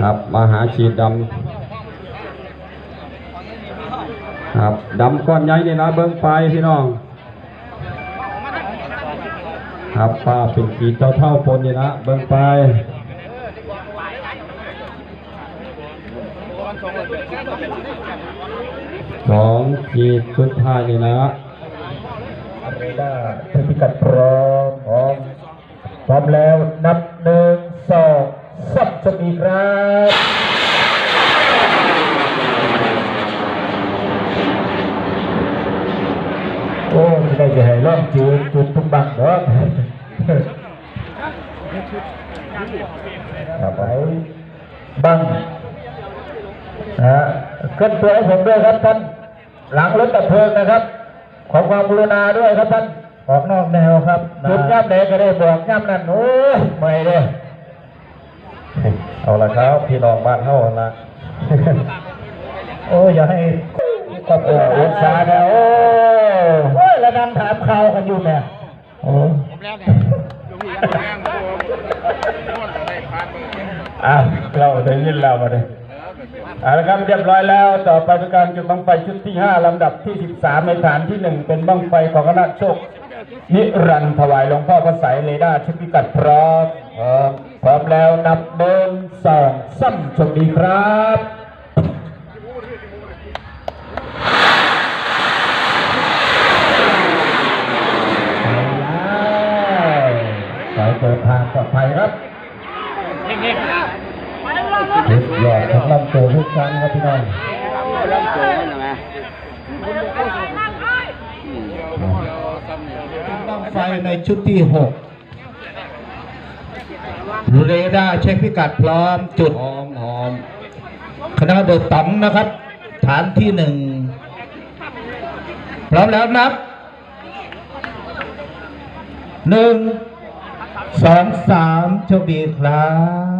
ครับมหาฉีดดำครับดำก้อนใหญ่นี่นะเบิ้งไปพี่น้อง ครับป้าเป็นขีเท่าเท่าปนนี่นะเบิ้งไปสองขีดสุดท้ายนี่นะเรดาร์เทพิกัดพร้อมพร้อมพร้อมแล้วนับหนึ่งสองสับชมอีกครับโอ้ ไม่ได้จะให้ล่องจืดจุดทุกบังเนาะครับไปบังนะฮะขึ้นตัวให้ผมด้วยครับท่านหลังรถดับเพลิงนะครับ ขอความกรุณาด้วยครับท่านออกนอกแนวครับจุดย่ำแดงก็ได้บอกย่ำนั่นโอ้ยไม่เด้อเอาละครับพี่น้องบ้านเฮาหั่นละโอ้ยอย่าให้ครอบครัวอุตสาห์เนี่ยโอ้ โอ้ยแล้วนั่งถามข่าวกันอยู่เนี่ยโอ้อะเราได้ยินแล้วมาเลยเอาละครับเรียบร้อยแล้ว ต่อไปเป็นการจุดบังไฟชุดที่ 5 ลำดับที่ 13 ในฐานที่ 1 เป็นบังไฟของคณะโชค นิรันดร์ถวายหลวงพ่อพระสายเรดาร์ชุดพิกัดพร้อมพร้อมพร้อมแล้วนับหนึ่งสองสามโชคดีครับ สุดยอดของลำตัวทุกครั้งครับพี่น้องบังไฟในชุดที่หกเรดาร์เช็คพิกัดพร้อมจุดหอมหอมคณะเดอะต๋องนะครับ ฐานที่หนึ่งพร้อมแล้วนับหนึ่งสองสามโชคดีครับไป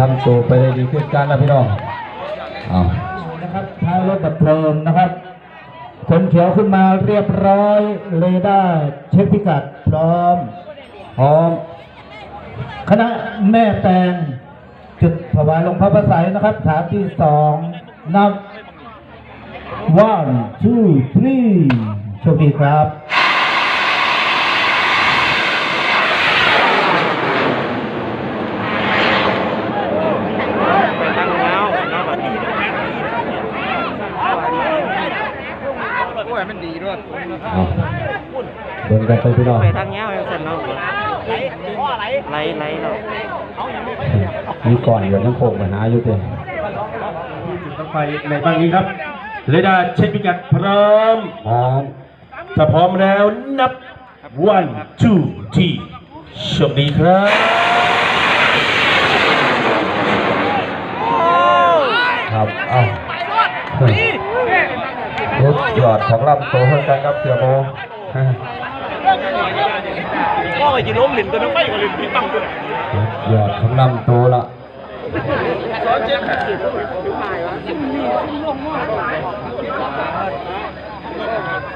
ทำตัวไปได้ดีขึ้นกันนะพี่น้องเอานะครับท้ายรถดับเพลิงนะครับขนเขียวขึ้นมาเรียบร้อยเรดาร์เช็คพิกัดพร้อมหอมคณะแม่แตงจุดถวายหลวงพ่อพระสัยนะครับ ฐานที่สอง นับ one two three โชคดีครับโอ้ยมันดีด้วยเอาเดินกันไปพี่น้องไปทางเงี้ยเสร็จแล้วไหลไหลเรามีก่อนเดี๋ยวยังโคกมาหาอยู่เต็มต้อง ไปในบางนี้ครับเรดาร์เช็คพิกัดพร้อมหอมถ้าพร้อมแล้วนับ one two three โชคดีครับครับเอาเฮ้ยรถยอดของลำโตเท่ากันครับเสือโมก็ไปจีล้มหลินตัวนึงไปกับหลินพี่ปังตัวรถยอดของลำโตละ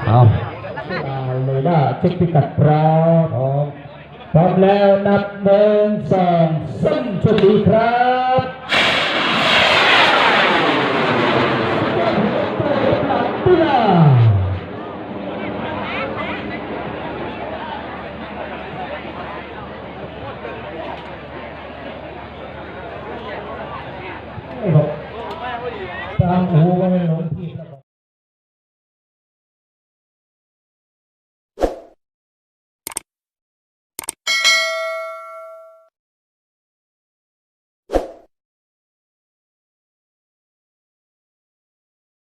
เอาเลยว่าเช็คพิกัดพร้อมพร้อมแล้วนับหนึ่งสองสามโชคดีครับ ตามหูก็ไม่หลงที่